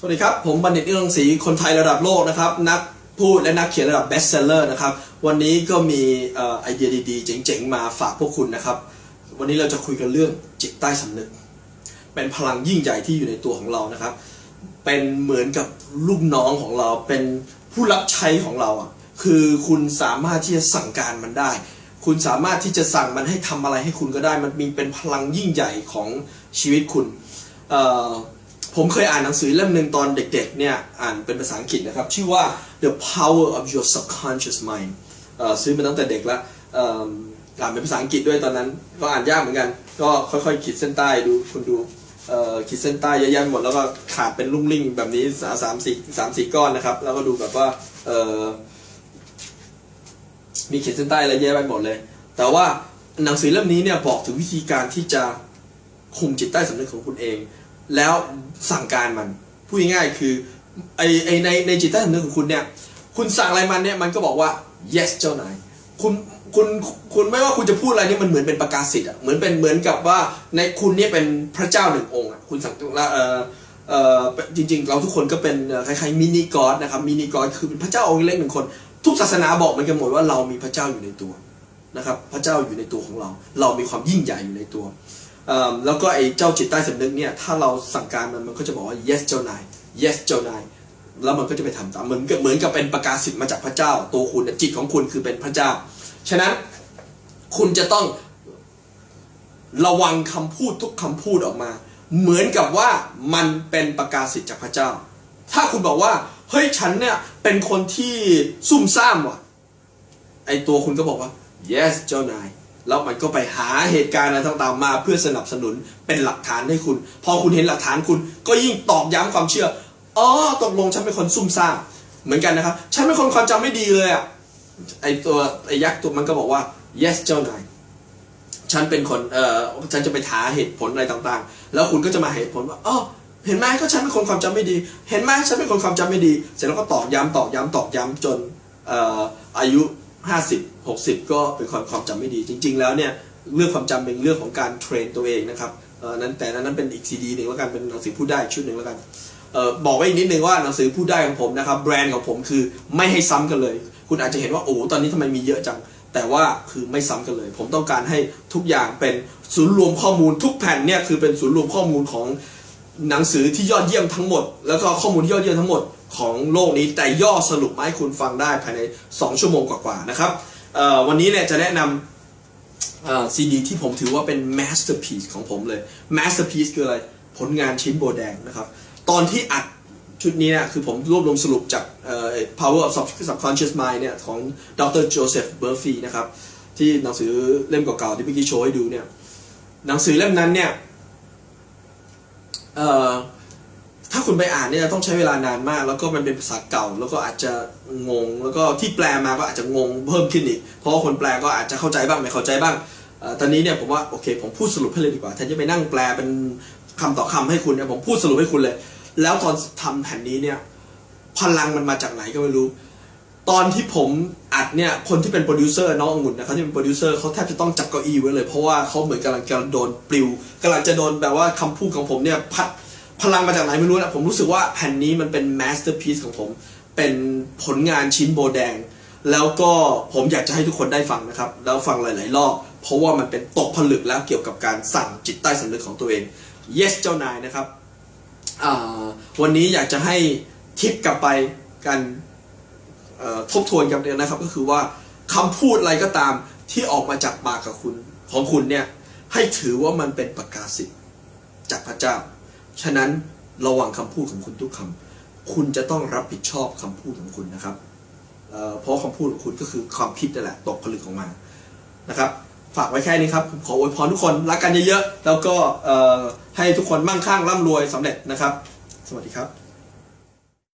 สวัสดีครับ ผมบัณฑิตอิรังสีคนไทยระดับโลกนะครับ นักพูดและนักเขียนระดับเบสเซลเลอร์นะครับ วันนี้ก็มีอไอเดียดีๆ เจ๋งๆ มาฝากพวกคุณนะครับ วันนี้เราจะคุยกันเรื่องจิตใต้สำนึก เป็นพลังยิ่งใหญ่ที่อยู่ในตัวของเรานะครับ เป็นเหมือนกับลูกน้องของเราเป็นผู้รับใช้ของเราอะคือคุณสามารถที่จะสั่งการมันได้ คุณสามารถที่จะสั่งมันให้ทำอะไรให้คุณก็ได้ มันมีเป็นพลังยิ่งใหญ่ของชีวิตคุณเอ่อ ผมเคยอ่านหนังสือเล่มหนึ่งตอนเด็กๆเนี่ยอ่านเป็นภาษาอังกฤษนะครับ ชื่อว่า The Power of Your Subconscious Mind ซื้อมาตั้งแต่เด็กแล้วอ่านเป็นภาษาอังกฤษด้วยตอนนั้น ก็อ่านยากเหมือนกัน ก็ค่อยๆขีดเส้นใต้ดูคุณดูขีดเส้นใต้เยอะแยะหมดแล้วก็ขาดเป็นลุ่งลิ่งแบบนี้สามสี่สามสี่ก้อนนะครับ แล้วก็ดูแบบว่ามีขีดเส้นใต้อะไรเยอะไปหมดเลย แต่ว่าหนังสือเล่มนี้เนี่ยบอกถึงวิธีการที่จะคุมจิตใต้สำนึกของคุณเอง แล้วสั่งการมันพูดง่ายๆคือไอไอในในจิตใต้สำนึกของคุณเนี่ย คุณสั่งอะไรมันเนี่ยมันก็บอกว่า yes เจ้านายคุณคุณคุณไม่ว่าคุณจะพูดอะไรนี่มันเหมือนเป็นประกาศสิทธิ์อะเหมือนเป็นเหมือนกับว่าในคุณเนี่ยเป็นพระเจ้าหนึ่งองค์อะคุณสั่งละเออเออจริง ๆ เราทุกคนก็เป็นคล้ายๆมินิกอดนะครับมินิกอดคือเป็นพระเจ้าองค์เล็กหนึ่งคน ทุกศาสนาบอกเหมันกันหมดว่าเรามีพระเจ้าอยู่ในตัวนะครับ พระเจ้าอยู่ในตัวของเรา เรามีความยิ่งใหญ่อยู่ในตัว แล้วก็ไอ้เจ้าจิตใต้สำนึกเนี่ยถ้าเราสั่งการมันมันก็จะบอกว่า yes เจ้านาย yes เจ้านายแล้วมันก็จะไปทำตามเหมือนกับเหมือนกับเป็นประกาศสิทธิ์มาจากพระเจ้า ตัวคุณจิตของคุณคือเป็นพระเจ้า ฉะนั้นคุณจะต้องระวังคำพูดทุกคำพูดออกมา เหมือนกับว่ามันเป็นประกาศสิทธิ์จากพระเจ้า ถ้าคุณบอกว่าเฮ้ยฉันเนี่ยเป็นคนที่ซุ่มซ่ามว่ะไอตัวคุณก็บอกว่า yes เจ้านาย แล้วมันก็ไปหาเหตุการณ์อะไรต่างๆมาเพื่อสนับสนุนเป็นหลักฐานให้คุณ พอคุณเห็นหลักฐานคุณ ก็ยิ่งตอกย้ำความเชื่ออ๋อตกลงฉันเป็นคนซุ่มซ่ามเหมือนกันนะครับ ฉันเป็นคนความจำไม่ดีเลยอะไอตัวไอยักษ์ตัวมันก็บอกว่า yes เจ้านายฉันเป็นคนเอ่อฉันจะไปหาเหตุผลอะไรต่างๆ แล้วคุณก็จะมาเหตุผลว่าอ๋อเห็นไหมก็ฉันเป็นคนความจำไม่ดี เห็นไหมฉันเป็นคนความจำไม่ดี เสร็จแล้วก็ตอกย้ำตอกย้ำตอกย้ำจนอออายุ 50 60 ก็เป็นคนความจำไม่ดีจริง ๆ แล้วเนี่ยเรื่องความจำเป็นเรื่องของการเทรนตัวเองนะครับนั้นแต่นั้นเป็นอีกซีดีหนึ่งแล้วกันเป็นหนังสือพูดได้ชุดหนึ่งแล้วกันออบอกไว้อีกนิดนึงว่าหนังสือพูดได้ของผมนะครับแบรนด์ของผมคือไม่ให้ซ้ำกันเลย คุณอาจจะเห็นว่าโอ้ตอนนี้ทำไมมีเยอะจัง แต่ว่าคือไม่ซ้ำกันเลย ผมต้องการให้ทุกอย่างเป็นศูนย์รวมข้อมูลทุกแผ่นเนี่ยคือเป็นศูนย์รวมข้อมูลของหนังสือที่ยอดเยี่ยมทั้งหมด แล้วก็ข้อมูลที่ยอดเยี่ยมทั้งหมด ของโลกนี้แต่ย่อสรุปมาให้คุณฟังได้ภายใน 2 ชั่วโมงกว่าๆนะครับวันนี้เนี่ยจะแนะนำซีดีที่ผมถือว่าเป็น masterpiece ของผมเลย masterpiece คืออะไร ผลงานชิ้นโบแดงนะครับ ตอนที่อัดชุดนี้เนี่ยคือผมรวบรวมสรุปจากเอ่อ Power of subconscious Mind เนี่ยของดรโจเซฟเบอร์ฟีนะครับ ที่หนังสือเล่มเก่าๆที่เมื่อกี้โชว์ให้ดูเนี่ย หนังสือเล่มนั้นเนี่ยเอ่อ ถ้าคุณไปอ่านเนี่ยต้องใช้เวลานานมาก แล้วก็มันเป็นภาษาเก่า แล้วก็อาจจะงง แล้วก็ที่แปลมาก็อาจจะงงเพิ่มขึ้นอีก เพราะคนแปลก็อาจจะเข้าใจบ้างไม่เข้าใจบ้างตอนนี้เนี่ยผมว่าโอเคผมพูดสรุปให้เลยดีกว่าแทนจะไปนั่งแปลเป็นคำต่อคำให้คุณเนี่ยผมพูดสรุปให้คุณเลย แล้วตอนทำแผ่นนี้เนี่ยพลังมันมาจากไหนก็ไม่รู้ ตอนที่ผมอัดเนี่ยคนที่เป็นโปรดิวเซอร์น้ององุ่นนะครับที่เป็นโปรดิวเซอร์เขาแทบจะต้องจับเก้าอี้ไว้เลย เพราะว่าเขาเหมือนกำลังจะโดนปลิวกำลังจะโดนแบบว่าคำพูดของผมเนี่ยพัด พลังมาจากไหนไม่รู้นะผมรู้สึกว่าแผ่นนี้มันเป็นมาสเตอร์พี e ของผม เป็นผลงานชิ้นโบแดง แล้วก็ผมอยากจะให้ทุกคนได้ฟังนะครับ แล้วฟังหลาย ๆ รอบ เพราะว่ามันเป็นตกผลึกแล้วเกี่ยวกับการสั่งจิตใต้สำนึกของตัวเอง yes เจ้านายนะครับ วันนี้อยากจะให้ทิปกลับไปกันทบทวนกันเนี่ยนะครับ ก็คือว่าคำพูดอะไรก็ตามที่ออกมาจากปากกับคุณ ของคุณเนี่ยให้ถือว่ามันเป็นประกาศสิทธิ์จากพระเจ้า ฉะนั้นระวังคำพูดของคุณทุกคำคุณจะต้องรับผิดชอบคำพูดของคุณนะครับเเพราะคำพูดของคุณก็คือความคิดนั่นแหละตกผลึกออกมานะครับ ฝากไว้แค่นี้ครับผมขออวยพรทุกคนรักกันเยอะๆแล้วก็ให้ทุกคนมั่งคั่งร่ำรวยสำเร็จนะครับ สวัสดีครับ